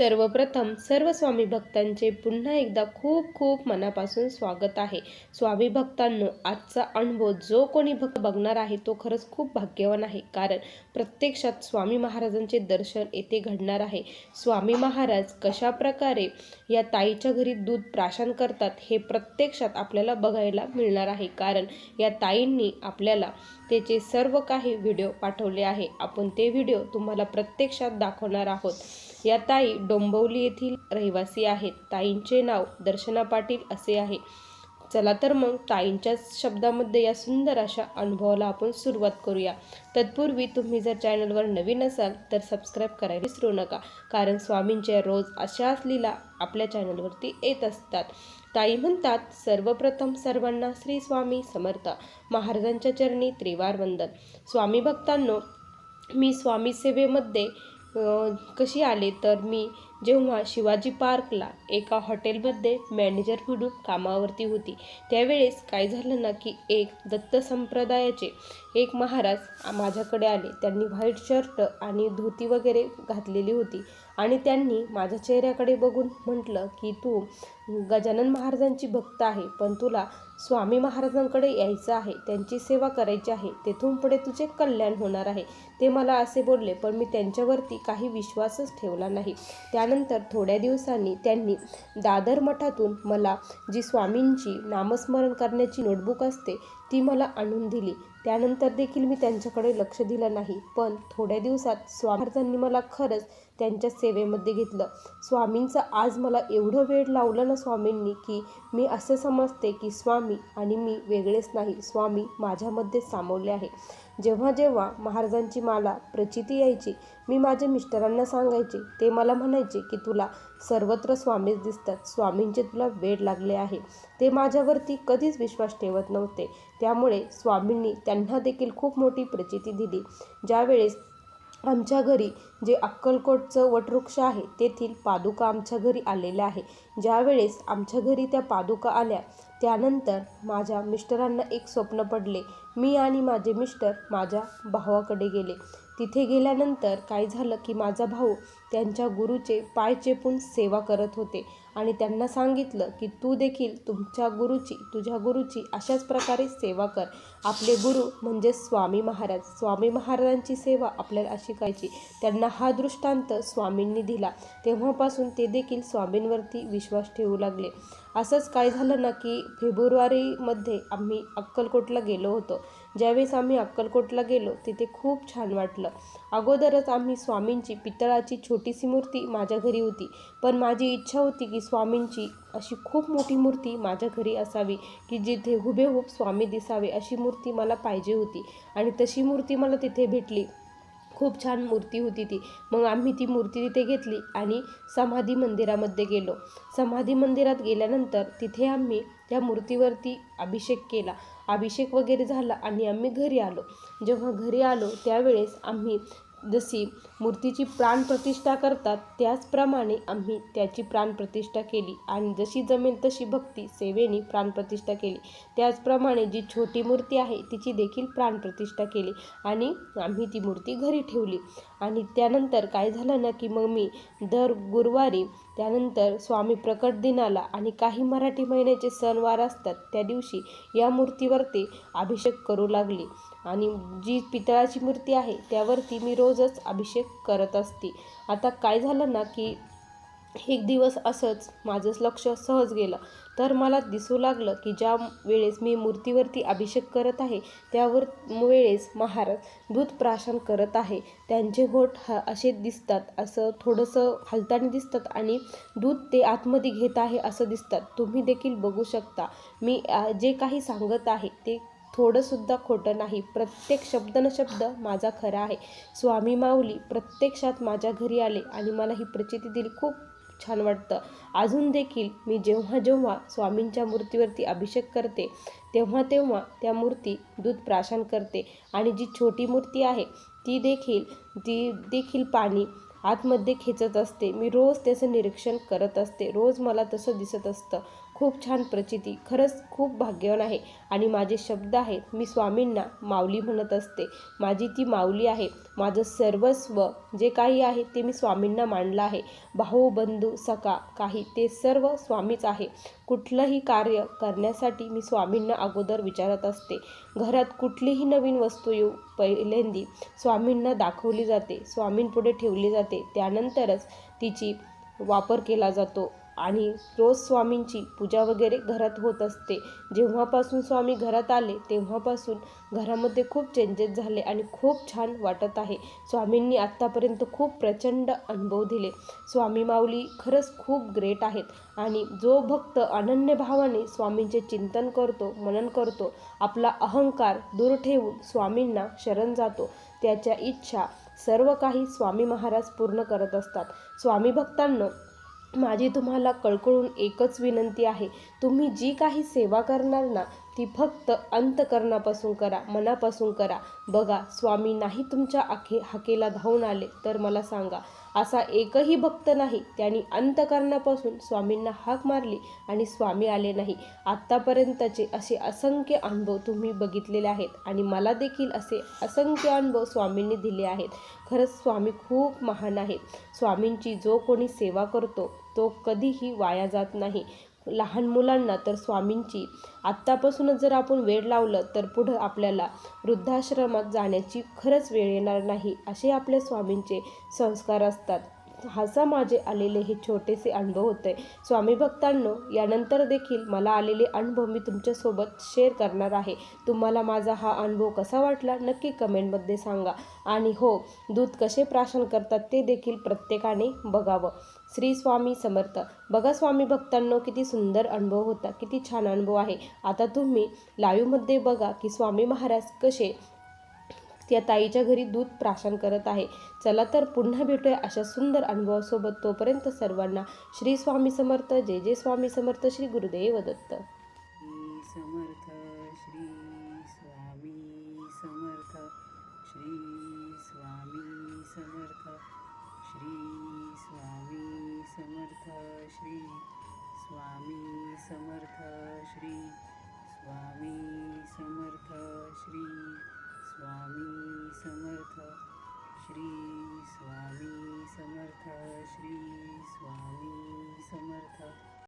सर्वप्रथम सर्व स्वामी भक्तांचे पुन्हा एकदा खूप खूप मनापासून स्वागत आहे. स्वामी भक्तांनो आजचा अनुभव जो कोणी भक्त बघणार आहे तो खरंच खूप भाग्यवान आहे. कारण प्रत्यक्षात स्वामी महाराजांचे दर्शन येथे घडणार आहे. स्वामी महाराज कशा प्रकारे या ताईच्या घरी दूध प्राशन करतात हे प्रत्यक्षात आपल्याला बघायला मिळणार आहे. कारण या ताईंनी आपल्याला त्याचे सर्व काही व्हिडिओ पाठवले आहे. आपण ते व्हिडिओ तुम्हाला प्रत्यक्षात दाखवणार आहोत. या ताई डोंबवली येथील रहिवासी आहेत. ताईंचे नाव दर्शना पाटील असे आहे. चला तर मग ताईंच्याच शब्दामध्ये या सुंदर अशा अनुभवाला आपण सुरुवात करूया. तत्पूर्वी तुम्ही जर चॅनलवर नवीन असाल तर सबस्क्राईब करायला विसरू नका कारण स्वामींच्या रोज अशाच लीला आपल्या चॅनलवरती येत असतात. ताई म्हणतात सर्वप्रथम सर्वांना श्री स्वामी समर्थ. महाराजांच्या चरणी त्रिवार वंदन. स्वामी भक्तांनो मी स्वामी सेवेमध्ये कशी आले तर मी जेव्हा शिवाजी पार्कला एका हॉटेलमध्ये मॅनेजर म्हणून कामावरती होती त्यावेळेस काय झालं ना की एक दत्त संप्रदायाचे एक महाराज माझ्याकडे आले. त्यांनी व्हाईट शर्ट आणि धोती वगैरे घातलेली होती आणि त्यांनी माझ्या चेहऱ्याकडे बघून म्हटलं की तू गजानन महाराजांची भक्त आहे पण तुला स्वामी महाराजांकडे यायचं आहे त्यांची सेवा करायची आहे तेथून पुढे तुझे कल्याण होणार आहे. ते मला असे बोलले पण मी त्यांच्यावरती काही विश्वासच ठेवला नाही. त्या त्यानंतर थोड्या दिवसांनी त्यांनी दादर मठातून मला जी स्वामींची नामस्मरण करण्याची नोटबुक असते ती मला आणून दिली. त्यानंतर देखील मी त्यांच्याकडे लक्ष दिलं नाही. पण थोड्या दिवसात स्वामीर्थांनी मला खरंच त्यांच्या सेवेमध्ये घेतलं. स्वामींचं आज मला एवढं वेळ लावलं ना स्वामींनी की मी असं समजते की स्वामी आणि मी वेगळेच नाही. स्वामी माझ्यामध्ये सामावले आहे. जेव्हा जेव्हा महाराजांची मला प्रचिती यायची मी माझ्या मिस्टरांना सांगायचे. ते मला म्हणायचे की तुला सर्वत्र स्वामीच दिसतात. स्वामींचे तुला वेळ लागले आहे. ते माझ्यावरती कधीच विश्वास ठेवत नव्हते. त्यामुळे स्वामींनी त्यांना देखील खूप मोठी प्रचिती दिली. ज्यावेळेस आमच्या घरी जे अक्कलकोटचं वटवृक्ष आहे तेथील पादुका आमच्या घरी आलेल्या आहे ज्यावेळेस आमच्या घरी त्या पादुका आल्या त्यानंतर माझ्या मिस्टरांना एक स्वप्न पडले. मी आणि माझे मिस्टर माझ्या भावाकडे गेले. तिथे गेल्यानंतर काय झालं की माझा भाऊ त्यांच्या गुरुचे पाय चेपून सेवा करत होते. आणि त्यांना सांगितलं की तू देखील तुमच्या गुरुची तुझ्या गुरुची अशाच प्रकारे सेवा कर. आपले गुरु म्हणजे स्वामी महाराज. स्वामी महाराजांची सेवा आपल्याला अशी करायची त्यांना हा दृष्टांत स्वामींनी दिला. तेव्हापासून ते देखील स्वामींवरती विश्वास ठेवू लागले. असंच काय झालं ना की फेब्रुवारीमध्ये आम्ही अक्कलकोटला गेलो होतो. ज्यावेळेस आम्ही अक्कलकोटला गेलो तिथे खूप छान वाटलं. अगोदरच आम्ही स्वामींची पितळाची छोटीशी मूर्ती माझ्या घरी होती. पण माझी इच्छा होती की स्वामींची अशी खूप मोठी मूर्ती माझ्या घरी असावी की जिथे हुबेहूब स्वामी दिसावे अशी मूर्ती मला पाहिजे होती. आणि तशी मूर्ती मला तिथे भेटली. खूप छान मूर्ती होती ती. मग आम्ही ती मूर्ती तिथे घेतली आणि समाधी मंदिरामध्ये गेलो. समाधी मंदिरात गेल्यानंतर तिथे आम्ही त्या मूर्तीवरती अभिषेक केला. अभिषेक वगैरे झाला आणि आम्ही घरी आलो. जेव्हा घरी आलो त्यावेळेस आम्ही जशी मूर्तीची प्राणप्रतिष्ठा करतात त्याचप्रमाणे आम्ही त्याची प्राणप्रतिष्ठा केली. आणि जशी जमेल तशी भक्ती सेवेने प्राणप्रतिष्ठा केली. त्याचप्रमाणे जी छोटी मूर्ती आहे तिची देखील प्राणप्रतिष्ठा केली. आणि आम्ही ती मूर्ती घरी ठेवली. आणि त्यानंतर काय झालं ना की मग मी दर गुरुवारी त्यानंतर स्वामी प्रकट दिनाला आणि काही मराठी महिन्याचे सणवार असतात त्या दिवशी या मूर्तीवरती अभिषेक करू लागली. आणि जी पितळाची मूर्ती आहे त्यावरती मी रोजच अभिषेक करत असते. आता काय झालं ना की एक दिवस असंच माझंच लक्ष सहज गेलं. तर मला दिसू लागलं की ज्या वेळेस मी मूर्तीवरती अभिषेक करत आहे त्यावर वेळेस महाराज दूध प्राशन करत आहे. त्यांचे होठ ह असे दिसतात असं थोडंसं हलताने दिसतात आणि दूध ते आतमध्ये घेत आहे असं दिसतात. तुम्ही देखील बघू शकता. मी जे काही सांगत आहे ते थोडंसुद्धा खोटं नाही. प्रत्येक शब्द न शब्द माझा खरा आहे. स्वामी माऊली प्रत्यक्षात माझ्या घरी आले आणि मला ही प्रचिती दिली. खूप छान वाटतं. अजून देखील मी जेव्हा जेव्हा स्वामींच्या मूर्तीवरती अभिषेक करते तेव्हा तेव्हा त्या मूर्ती दूध प्राशन करते. आणि जी छोटी मूर्ती आहे ती देखील ती देखील पाणी आतमध्ये खेचत असते. मी रोज त्याचं निरीक्षण करत असते. रोज मला तसं दिसत असतं. खूप छान प्रचिती खरंच खूप भाग्यवान आहे. आणि माझे शब्द आहेत मी स्वामींना माऊली म्हणत असते. माझी ती माऊली आहे माझं सर्वस्व जे काही आहे ते मी स्वामींना मांडलं आहे. भाऊ बंधू सखा काही ते सर्व स्वामीच आहे. कुठलंही कार्य करण्यासाठी मी स्वामींना अगोदर विचारत असते. घरात कुठलीही नवीन वस्तू येऊ पहिल्यांदी स्वामींना दाखवली जाते स्वामींपुढे ठेवली जाते. त्यानंतरच तिची वापर केला जातो. आणि रोज स्वामींची पूजा वगैरे घरात होत असते. जेव्हापासून स्वामी घरात आले तेव्हापासून घरामध्ये खूप चेंजेस झाले आणि खूप छान वाटत आहे. स्वामींनी आत्तापर्यंत खूप प्रचंड अनुभव दिले. स्वामी माऊली खरंच खूप ग्रेट आहेत. आणि जो भक्त अनन्य भावाने स्वामींचे चिंतन करतो मनन करतो आपला अहंकार दूर ठेवून स्वामींना शरण जातो त्याच्या इच्छा सर्व काही स्वामी महाराज पूर्ण करत असतात. स्वामी भक्तांना माझी तुम्हाला कळकळून एकच विनंती आहे. तुम्ही जी काही सेवा करणार ना ती फक्त अंतकरणापासून करा मनापासून करा. बघा स्वामी नाही तुमच्या आखे हाकेला धावून आले तर मला सांगा असा एकही भक्त नाही. त्यांनी अंतकरणापासून स्वामींना हाक मारली आणि स्वामी आले नाही. आत्तापर्यंतचे असे असंख्य अनुभव तुम्ही बघितलेले आहेत आणि मला देखील असे असंख्य अनुभव स्वामींनी दिले आहेत. खरंच स्वामी खूप महान आहेत. स्वामींची जो कोणी सेवा करतो तो कधीही वाया जात नाही. लहान मुलांना तर स्वामींची. आत्तापासूनच जर आपण वेळ लावलं तर पुढं आपल्याला वृद्धाश्रमात जाण्याची खरंच वेळ येणार नाही असे आपल्या स्वामींचे संस्कार असतात. हसा माझे आलेले हे छोटेसे अनुभव होते. स्वामी भक्तांनो यानंतर देखील मला आलेले अनुभव मी तुमच्यासोबत शेअर करणार आहे. तुम्हाला माझा हा अनुभव कसा वाटला नक्की कमेंटमध्ये सांगा. आणि हो दूध कसे प्राशन करतात ते देखील प्रत्येकाने बघावं. श्री स्वामी समर्थ. बघा स्वामी भक्तांनो किती सुंदर अनुभव होता किती छान अनुभव आहे. आता तुम्ही लाईव्हमध्ये बघा की स्वामी महाराज कसे त्या ताईच्या घरी दूध प्राशन करत आहे. चला तर पुन्हा भेटूया अशा सुंदर अनुभवासोबत. तोपर्यंत सर्वांना श्री स्वामी समर्थ जय जय स्वामी समर्थ श्री गुरुदेव दत्त. समर्थ श्री स्वामी समर्थ श्री श्री स्वामी समर्थ